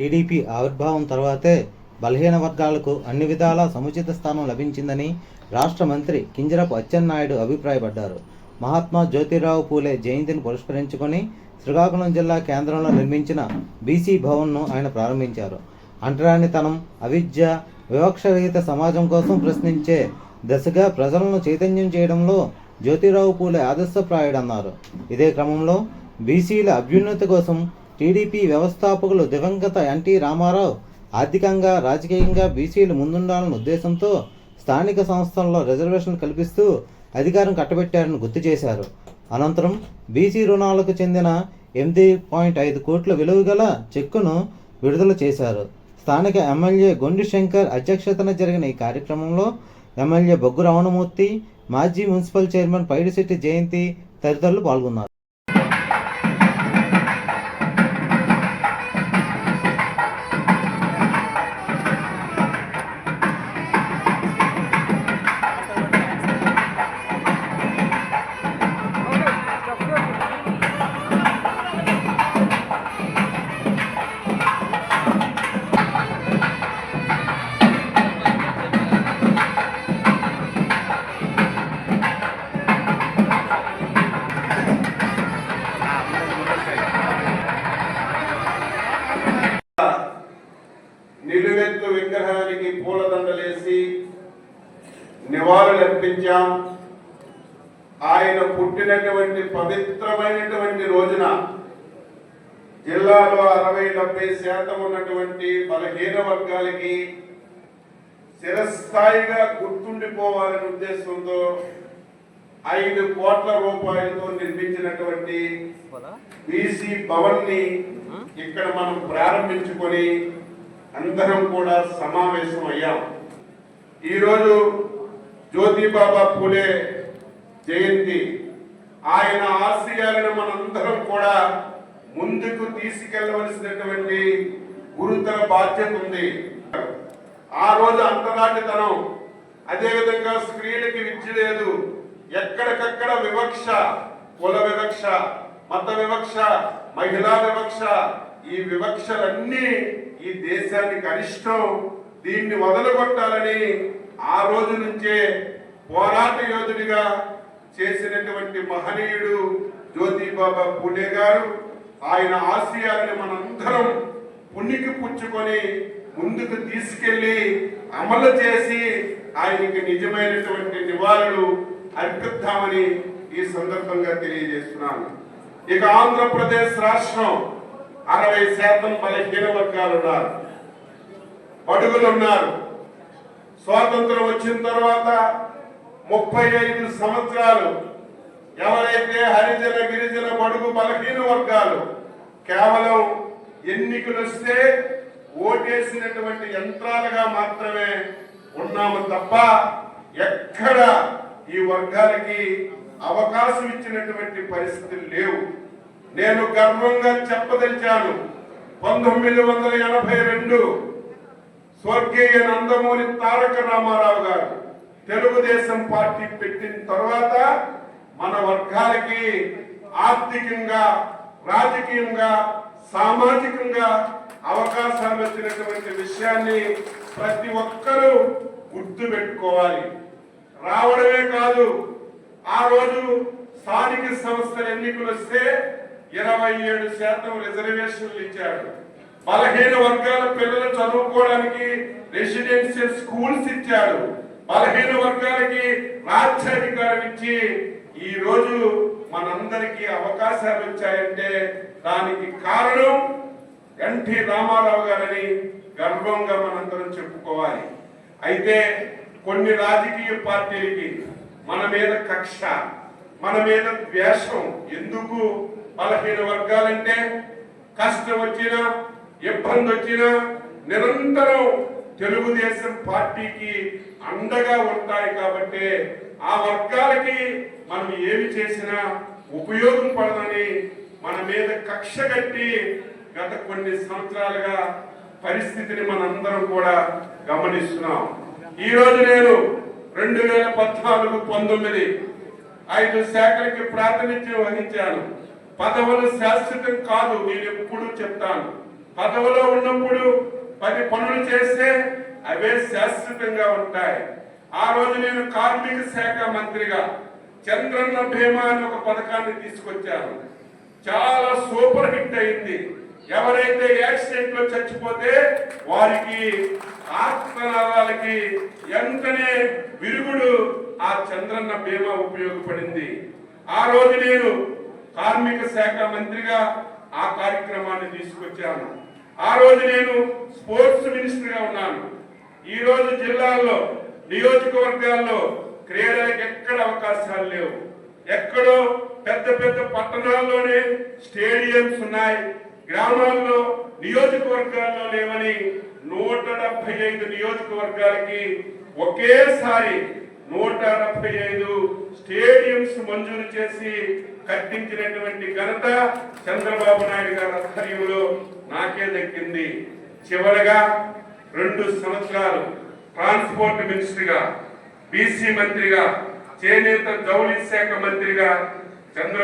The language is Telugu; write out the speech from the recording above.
టీడీపీ ఆవిర్భావం తర్వాతే బలహీన వర్గాలకు అన్ని విధాలా సముచిత స్థానం లభించిందని రాష్ట్ర మంత్రి కింజరపు అచ్చెన్నాయుడు అభిప్రాయపడ్డారు. మహాత్మా జ్యోతిరావు పూలే జయంతిని పురస్కరించుకొని శ్రీకాకుళం జిల్లా కేంద్రంలో నిర్మించిన బీసీ భవన్ను ఆయన ప్రారంభించారు. అంటరానితనం అవిద్య వివక్షరహిత సమాజం కోసం ప్రశ్నించే దశగా ప్రజలను చైతన్యం చేయడంలో జ్యోతిరావు పూలే ఆదర్శప్రాయుడన్నారు. ఇదే క్రమంలో బీసీల అభ్యున్నతి కోసం టీడీపీ వ్యవస్థాపకులు దివంగత ఎన్టీ రామారావు ఆర్థికంగా రాజకీయంగా బీసీలు ముందుండాలన్న ఉద్దేశంతో స్థానిక సంస్థల్లో రిజర్వేషన్ కల్పిస్తూ అధికారం కట్టబెట్టారని గుర్తు చేశారు. అనంతరం బీసీ రుణాలకు చెందిన ఎనిమిది పాయింట్ ఐదు కోట్ల విలువ గల చెక్కును విడుదల చేశారు. స్థానిక ఎమ్మెల్యే గొండి శంకర్ అధ్యక్షతన జరిగిన ఈ కార్యక్రమంలో ఎమ్మెల్యే బొగ్గు రమణమూర్తి మాజీ మున్సిపల్ చైర్మన్ పైడిశెట్టి జయంతి తదితరులు పాల్గొన్నారు. పూల దండలేసి నివాళులర్పించాం. ఆయన పుట్టినటువంటి పవిత్రమైనటువంటి రోజున జిల్లాలో అరవై డెబ్బై శాతం ఉన్నటువంటి బలహీన వర్గాలకి చిరస్థాయిగా గుర్తుండిపోవాలనే ఉద్దేశంతో ఐదు కోట్ల రూపాయలతో నిర్మించినటువంటి బీసీ భవన్ని ఇక్కడ మనం ప్రారంభించుకొని అందరం కూడా సమావేశం అయ్యాం. ఈరోజు జ్యోతిబాబా పూలే జయంతి. ఆయన ఆశయాలను మనందరం కూడా ముందుకు తీసుకెళ్ళవలసినటువంటి గురుతర బాధ్యత ఉంది. ఆ రోజు అంతరాటితనం అదేవిధంగా స్త్రీలకి విద్య లేదు. ఎక్కడికక్కడ వివక్ష కుల వివక్ష మత వివక్ష మహిళా వివక్ష ఈ వివక్షలన్నీ ఈ దేశానికి కనిష్టం దీన్ని వదలగొట్టాలని ఆ రోజు నుంచే పోరాట యోధుడిగా చేసినటువంటి మహనీయుడు జ్యోతిబాబా పూలే గారు ఆయన ఆశయాలను మనందరం పుణ్యకి పుచ్చుకొని ముందుకు తీసుకెళ్ళి అమలు చేసి ఆయనకి నిజమైనటువంటి నివాళులు అర్పిద్దామని ఈ సందర్భంగా తెలియజేస్తున్నాను. ఇక ఆంధ్రప్రదేశ్ రాష్ట్రం అరవై శాతం బలహీన వర్గాలు ఉన్నారు. బడుగులు ఉన్నారు. స్వాతంత్రం వచ్చిన తర్వాత ముప్పై ఐదు సంవత్సరాలు ఎవరైతే హరిజన గిరిజన బడుగు బలహీన వర్గాలు కేవలం ఎన్నికలు వస్తే ఓటేసినటువంటి యంత్రాలుగా మాత్రమే ఉన్నాము తప్ప ఎక్కడ ఈ వర్గాలకి అవకాశం ఇచ్చినటువంటి పరిస్థితులు లేవు. నేను గర్వంగా చెప్పదలిచాను. పంతొమ్మిది వందల ఎనభై రెండు స్వర్గీయ నందమూరి తారక రామారావు గారు తెలుగుదేశం పార్టీ పెట్టిన తర్వాత మన వర్గాలకి ఆర్థికంగా రాజకీయంగా సామాజికంగా అవకాశాలు వచ్చినటువంటి విషయాన్ని ప్రతి ఒక్కరూ గుర్తు పెట్టుకోవాలి. రావడమే కాదు ఆ రోజు స్థానిక సంస్థల ఎన్నికలు వస్తే ఇరవై ఏడు శాతం రిజర్వేషన్లు ఇచ్చాడు బలహీన వర్గాల పిల్లలు చదువుకోవడానికి రెసిడెన్షియల్ స్కూల్స్ ఇచ్చాడు బలహీన వర్గాలకి రాజ్యాధికారం ఇచ్చి ఈ రోజు మనందరికీ అవకాశాలు వచ్చాయంటే దానికి కారణం ఎన్టీ రామారావు గారని గర్వంగా మనందరం చెప్పుకోవాలి. అయితే కొన్ని రాజకీయ పార్టీలకి మన మీద కక్ష మన మీద ద్వేషం ఎందుకు? బలహీన వర్గాలంటే కష్టం వచ్చినా ఇబ్బంది వచ్చినా నిరంతరం తెలుగుదేశం పార్టీకి అండగా ఉంటాయి కాబట్టి ఆ వర్గాలకి మనం ఏమి చేసినా ఉపయోగం పడదని మన మీద కక్ష కట్టి గత కొన్ని సంవత్సరాలుగా పరిస్థితిని మనందరం కూడా గమనిస్తున్నాం. ఈరోజు నేను రెండు వేల పద్నాలుగు పంతొమ్మిది ఐదు శాఖలకి ప్రాతినిధ్యం వహించాను. పదవులు శాశ్వతం కాదు నేను ఎప్పుడు చెప్తాను. పదవిలో ఉన్నప్పుడు పది పనులు చేస్తే అవే శాశ్వతంగా ఉంటాయి. ఆ రోజు నేను కార్మిక శాఖ మంత్రిగా చంద్రన్న భీమా అని ఒక పథకాన్ని తీసుకొచ్చాను. చాలా సూపర్ హిట్ అయింది. ఎవరైతే యాక్సిడెంట్లో చచ్చిపోతే వారికి ఆత్మనాదాలకి ఎంతనే విరుగుడు ఆ చంద్రన్న బీమా ఉపయోగపడింది. ఆ రోజు నేను కార్మిక శాఖ మంత్రిగా ఆ కార్యక్రమాన్ని తీసుకొచ్చాను. ఆ రోజు నేను స్పోర్ట్స్ మినిస్టర్గా ఉన్నాను. ఈ రోజు జిల్లాల్లో నియోజకవర్గాల్లో క్రీడలకు ఎక్కడ అవకాశాలు లేవు. ఎక్కడో పెద్ద పెద్ద పట్టణాల్లోనే స్టేడియంస్ ఉన్నాయి. గ్రామాల్లో నియోజకవర్గాల్లో లేవని నూట డెబ్బై ఐదు నియోజకవర్గాలకి ఒకేసారి నూట డెబ్బై ఐదు స్టేడియంస్ మంజూరు చేసి కట్టించినటువంటి ఘనత చంద్రబాబు నాయుడు గారి ఆధ్వర్యంలో నాకే దక్కింది. చివరగా రెండు సంవత్సరాలు ట్రాన్స్పోర్ట్ మినిస్టర్గా బీసీ మంత్రిగా చేనేత జౌళి శాఖ మంత్రిగా చంద్ర